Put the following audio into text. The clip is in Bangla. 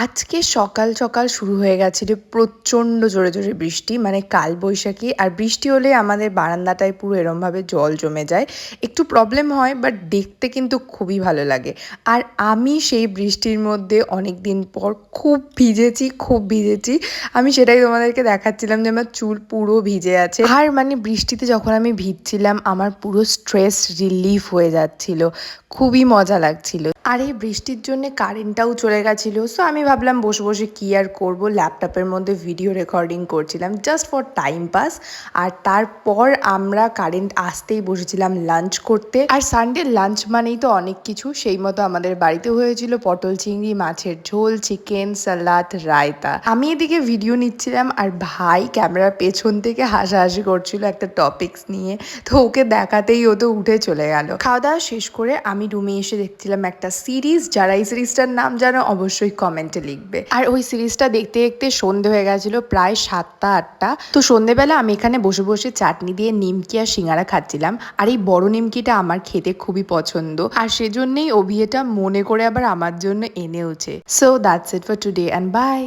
আজকে সকাল সকাল শুরু হয়ে গেছিল প্রচণ্ড জোরে জোরে বৃষ্টি মানে কাল বৈশাখী আর বৃষ্টি হলে আমাদের বারান্দাটায় পুরো এরমভাবে জল জমে যায়। একটু প্রবলেম হয় বাট দেখতে কিন্তু খুবই ভালো লাগে। আর আমি সেই বৃষ্টির মধ্যে অনেক দিন পর খুব ভিজেছি খুব ভিজেছি। আমি সেটাই তোমাদেরকে দেখাচ্ছিলাম যে আমার চুল পুরো ভিজে আছে। আর মানে বৃষ্টিতে যখন আমি ভিজছিলাম, আমার পুরো স্ট্রেস রিলিফ হয়ে যাচ্ছিল। খুবই মজা লাগছিল। আর এই বৃষ্টির জন্য কারেন্টটাও চলে গেছিল। সো আমি ভাবলাম বসে বসে কী আর করব? ল্যাপটপের মধ্যে ভিডিও রেকর্ডিং করছিলাম জাস্ট ফর টাইম পাস আর তারপর আমরা কারেন্ট আসতেই বসেছিলাম লাঞ্চ করতে। আর সানডে লাঞ্চ মানেই তো অনেক কিছু। সেই মতো আমাদের বাড়িতে হয়েছিল পটল চিংড়ি, মাছের ঝোল চিকেন সালাদ রায়তা। আমি এদিকে ভিডিও নিচ্ছিলাম আর ভাই ক্যামেরার পেছন থেকে হাসাহাসি করছিল একটা টপিকস নিয়ে। তো ওকে দেখাতেই ও তো উঠে চলে গেল। খাওয়া দাওয়া শেষ করে আমি রুমে এসে দেখছিলাম একটা সিরিজ যারা এই সিরিজটার নাম জানো, অবশ্যই কমেন্টে লিখবে। আর ওই সিরিজটা দেখতে দেখতে সন্ধে হয়ে গেছিল, প্রায় সাতটা, আটটা। তো সন্ধেবেলা আমি এখানে বসে বসে চাটনি দিয়ে নিমকি আর সিঙ্গারা খাচ্ছিলাম। আর এই বড় নিমকিটা আমার খেতে খুবই পছন্দ। আর সেজন্যই অভিয়েটা মনে করে আবার আমার জন্য এনেওছে। So that's it for today and bye